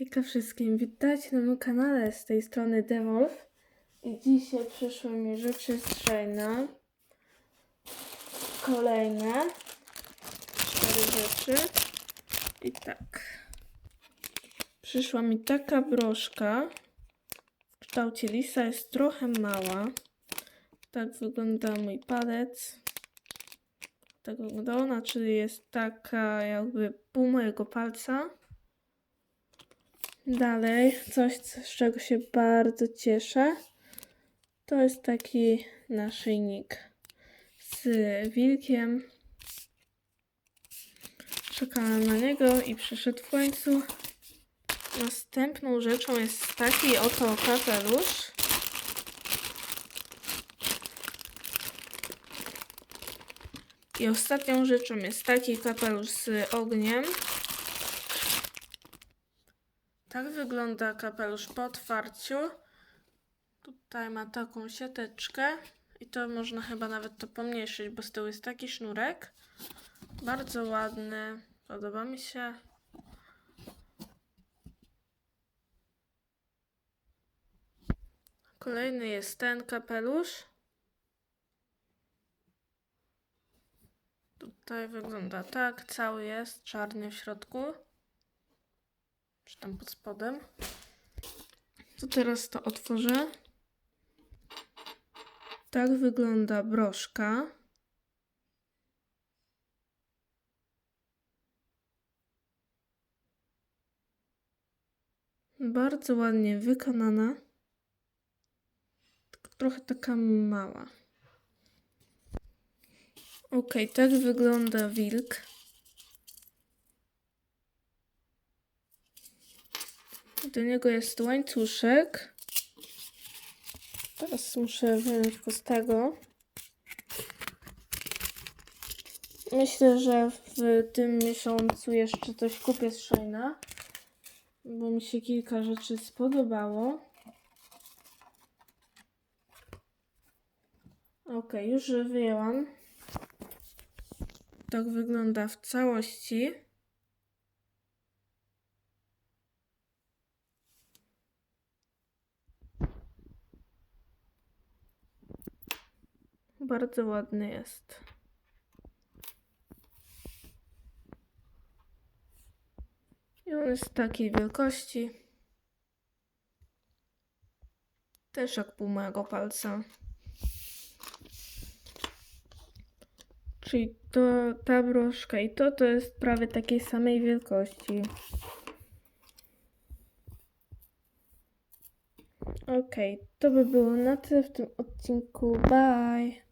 Hejka wszystkim, witajcie na moim kanale z tej strony Devolf i dzisiaj przyszły mi rzeczy z. Kolejne cztery rzeczy i tak. Przyszła mi taka broszka w kształcie lisa, jest trochę mała. Tak wygląda mój palec. Tak wygląda ona, czyli jest taka jakby pół mojego palca. Dalej, coś, z czego się bardzo cieszę, to jest taki naszyjnik z wilkiem. Czekałam na niego i przyszedł w końcu. Następną rzeczą jest taki oto kapelusz. I ostatnią rzeczą jest taki kapelusz z ogniem. Tak wygląda kapelusz po otwarciu. Tutaj ma taką siateczkę i to można chyba nawet to pomniejszyć, bo z tyłu jest taki sznurek. Bardzo ładny, podoba mi się. Kolejny jest ten kapelusz. Tutaj wygląda tak, cały jest czarny w środku czy tam pod spodem. To teraz to otworzę. Tak wygląda broszka. Bardzo ładnie wykonana. Trochę taka mała. Ok, tak wygląda wilk. Do niego jest łańcuszek. Teraz muszę wyjąć go z tego. Myślę, że w tym miesiącu jeszcze coś kupię z Shayna, bo mi się kilka rzeczy spodobało. Ok, już wyjęłam. Tak wygląda w całości. Bardzo ładny jest. I on jest takiej wielkości. Też jak pół mojego palca. Czyli to ta broszka i to to jest prawie takiej samej wielkości. Okej, to by było na tyle w tym odcinku. Bye!